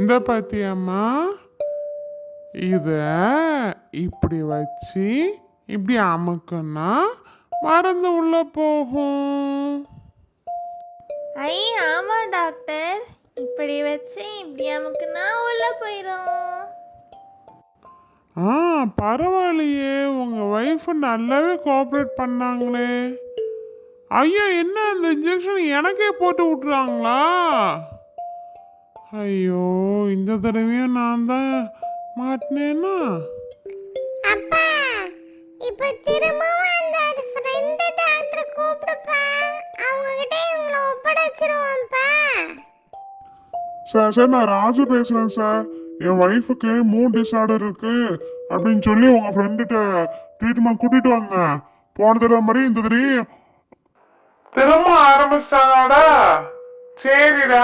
இந்த பாத்தியம்மா இத இப்படி வச்சு இப்படி அமுக்குன்னா மருந்து உள்ள போகும். ஐ ஆமா டாக்டர். இப்படி வச்சு இப்படி அமுக்குனா உள்ள போயிடும் ஆ பரவாயில்லையே. உங்க ஒய்ஃப் நல்லாவே கோஆப்ரேட் பண்ணாங்களே. ஐயோ என்ன அந்த இன்ஜெக்ஷன் எனக்கே போட்டு விட்றாங்களா ஐயோ இந்த தடவையும் நான் தான் மாட்டினேன்னா அப்பா இப்போ திரும்பவும் அந்த ஃப்ரெண்ட் டாக்டர் கூப்பிடுப்பா. அவங்க கிட்ட இவங்கள ஒப்படைச்சிருவோம்ப்பா. சார் சார் நான் ராஜு பேசுறேன் சார். என் ஒய்ஃபுக்கு மூட் டிஸார்டர் இருக்கு அப்படின்னு சொல்லி உங்க ஃப்ரெண்டுகிட்ட ட்ரீட்மெண்ட் கூட்டிட்டு வந்தேன். போன தடவை மாதிரி இந்த தடவை திரும்ப ஆரம்பிச்சிட்டாங்கடா சரிடா.